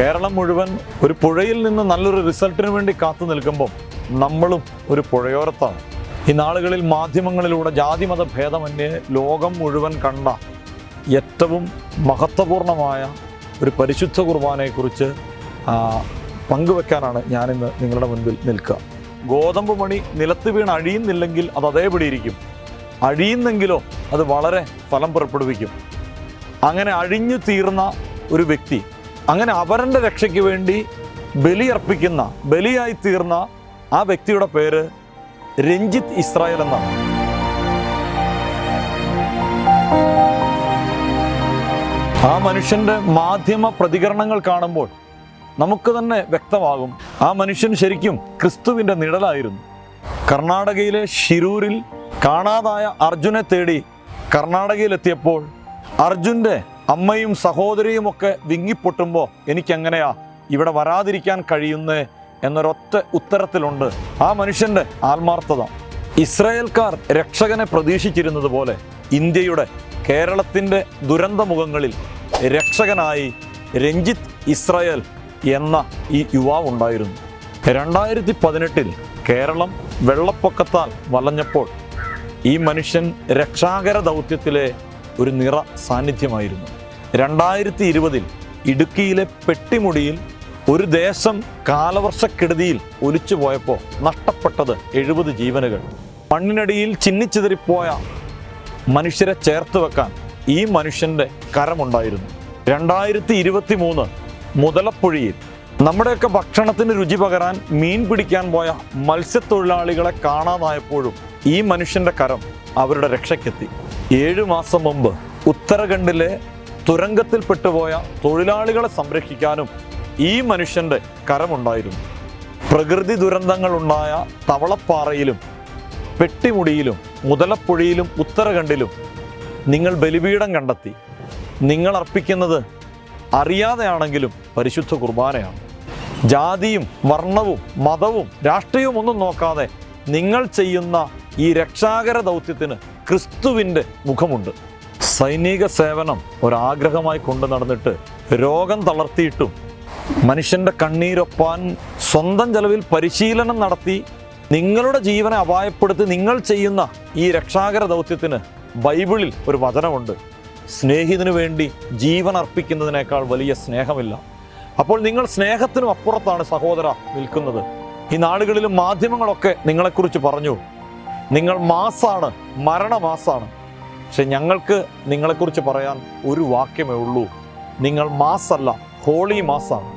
കേരളം മുഴുവൻ ഒരു പുഴയിൽ നിന്ന് നല്ലൊരു റിസൾട്ടിന് വേണ്ടി കാത്തു നിൽക്കുമ്പം നമ്മളും ഒരു പുഴയോരത്താണ്. ഈ നാളുകളിൽ മാധ്യമങ്ങളിലൂടെ ജാതിമത ഭേദമന്യേ ലോകം മുഴുവൻ കണ്ട ഏറ്റവും മഹത്വപൂർണമായ ഒരു പരിശുദ്ധ കുർബാനയെക്കുറിച്ച് പങ്കുവെക്കാനാണ് ഞാനിന്ന് നിങ്ങളുടെ മുൻപിൽ നിൽക്കുക. ഗോതമ്പ് മണി നിലത്ത് വീണ് അഴിയുന്നില്ലെങ്കിൽ അത് അതേപടി ഇരിക്കും. അഴിയുന്നെങ്കിലോ അത് വളരെ ഫലം പുറപ്പെടുവിക്കും. അങ്ങനെ അഴിഞ്ഞു തീർന്ന ഒരു വ്യക്തി അങ്ങനെ അവരന്റെ രക്ഷയ്ക്ക് വേണ്ടി ബലിയർപ്പിക്കുന്ന ബലിയായി തീർന്ന ആ വ്യക്തിയുടെ പേര് രഞ്ജിത്ത് ഇസ്രായേൽ എന്നാണ്. ആ മനുഷ്യന്റെ മാധ്യമ പ്രതികരണങ്ങൾ കാണുമ്പോൾ നമുക്ക് തന്നെ വ്യക്തമാകും ആ മനുഷ്യൻ ശരിക്കും ക്രിസ്തുവിന്റെ നിഴലായിരുന്നു. കർണാടകയിലെ ഷിരൂരിൽ കാണാതായ അർജുനെ തേടി കർണാടകയിലെത്തിയപ്പോൾ അർജുന്റെ അമ്മയും സഹോദരിയും ഒക്കെ വിങ്ങിപ്പൊട്ടുമ്പോൾ എനിക്കെങ്ങനെയാ ഇവിടെ വരാതിരിക്കാൻ കഴിയുന്നേ എന്നൊരൊറ്റ ഉത്തരത്തിലുണ്ട് ആ മനുഷ്യന്റെ ആത്മാർത്ഥത. ഇസ്രായേൽക്കാർ രക്ഷകനെ പ്രതീക്ഷിച്ചിരുന്നത് പോലെ ഇന്ത്യയുടെ കേരളത്തിന്റെ ദുരന്തമുഖങ്ങളിൽ രക്ഷകനായി രഞ്ജിത്ത് ഇസ്രായേൽ എന്ന ഈ യുവാവ് ഉണ്ടായിരുന്നു. രണ്ടായിരത്തി പതിനെട്ടിൽ കേരളം വെള്ളപ്പൊക്കത്താൽ വലഞ്ഞപ്പോൾ ഈ മനുഷ്യൻ രക്ഷാകര ദൗത്യത്തിലെ ഒരു നിറ സാന്നിധ്യമായിരുന്നു. രണ്ടായിരത്തി ഇരുപതിൽ ഇടുക്കിയിലെ പെട്ടിമുടിയിൽ ഒരു ദേശം കാലവർഷക്കെടുതിയിൽ ഒലിച്ചു പോയപ്പോൾ നഷ്ടപ്പെട്ടത് എഴുപത് ജീവനുകൾ. മണ്ണിനടിയിൽ ചിന്നിച്ചിതറിപ്പോയ മനുഷ്യരെ ചേർത്ത് വെക്കാൻ ഈ മനുഷ്യന്റെ കരമുണ്ടായിരുന്നു. രണ്ടായിരത്തി ഇരുപത്തി മൂന്ന് മുതലപ്പുഴയിൽ നമ്മുടെയൊക്കെ ഭക്ഷണത്തിന് രുചി പകരാൻ മീൻ പിടിക്കാൻ പോയ മത്സ്യത്തൊഴിലാളികളെ കാണാതായപ്പോഴും ഈ മനുഷ്യന്റെ കരം അവരുടെ രക്ഷയ്ക്കെത്തി. ഏഴു മാസം മുമ്പ് ഉത്തരാഖണ്ഡിലെ തുരങ്കത്തിൽ പെട്ടുപോയ തൊഴിലാളികളെ സംരക്ഷിക്കാനും ഈ മനുഷ്യന്റെ കരമുണ്ടായിരുന്നു. പ്രകൃതി ദുരന്തങ്ങളുണ്ടായ തവളപ്പാറയിലും പെട്ടിമുടിയിലും മുതലപ്പുഴയിലും ഉത്തരഖണ്ഡിലും നിങ്ങൾ ബലിപീഠം കണ്ടെത്തി. നിങ്ങൾ അർപ്പിക്കുന്നത് അറിയാതെയാണെങ്കിലും പരിശുദ്ധ കുർബാനയാണ്. ജാതിയും വർണവും മതവും രാഷ്ട്രീയവും ഒന്നും നോക്കാതെ നിങ്ങൾ ചെയ്യുന്ന ഈ രക്ഷാകര ദൗത്യത്തിന് ക്രിസ്തുവിന്റെ മുഖമുണ്ട്. സൈനിക സേവനം ഒരാഗ്രഹമായി കൊണ്ടു നടന്നിട്ട് രോഗം തളർത്തിയിട്ടും മനുഷ്യന്റെ കണ്ണീരൊപ്പാൻ സ്വന്തം ചെലവിൽ പരിശീലനം നടത്തി നിങ്ങളുടെ ജീവനെ അപായപ്പെടുത്തി നിങ്ങൾ ചെയ്യുന്ന ഈ രക്ഷാകര ദൗത്യത്തിന് ബൈബിളിൽ ഒരു വചനമുണ്ട്. സ്നേഹിതിനു വേണ്ടി ജീവൻ അർപ്പിക്കുന്നതിനേക്കാൾ വലിയ സ്നേഹമില്ല. അപ്പോൾ നിങ്ങൾ സ്നേഹത്തിനും അപ്പുറത്താണ് സഹോദര നിൽക്കുന്നത്. ഈ നാടുകളിലും മാധ്യമങ്ങളൊക്കെ നിങ്ങളെക്കുറിച്ച് പറഞ്ഞു. നിങ്ങൾ മാസാണ് മരണമാസാണ്. പക്ഷെ ഞങ്ങൾക്ക് നിങ്ങളെക്കുറിച്ച് പറയാൻ ഒരു വാക്യമേ ഉള്ളൂ. നിങ്ങൾ മാസല്ല ഹോളി മാസാണ്.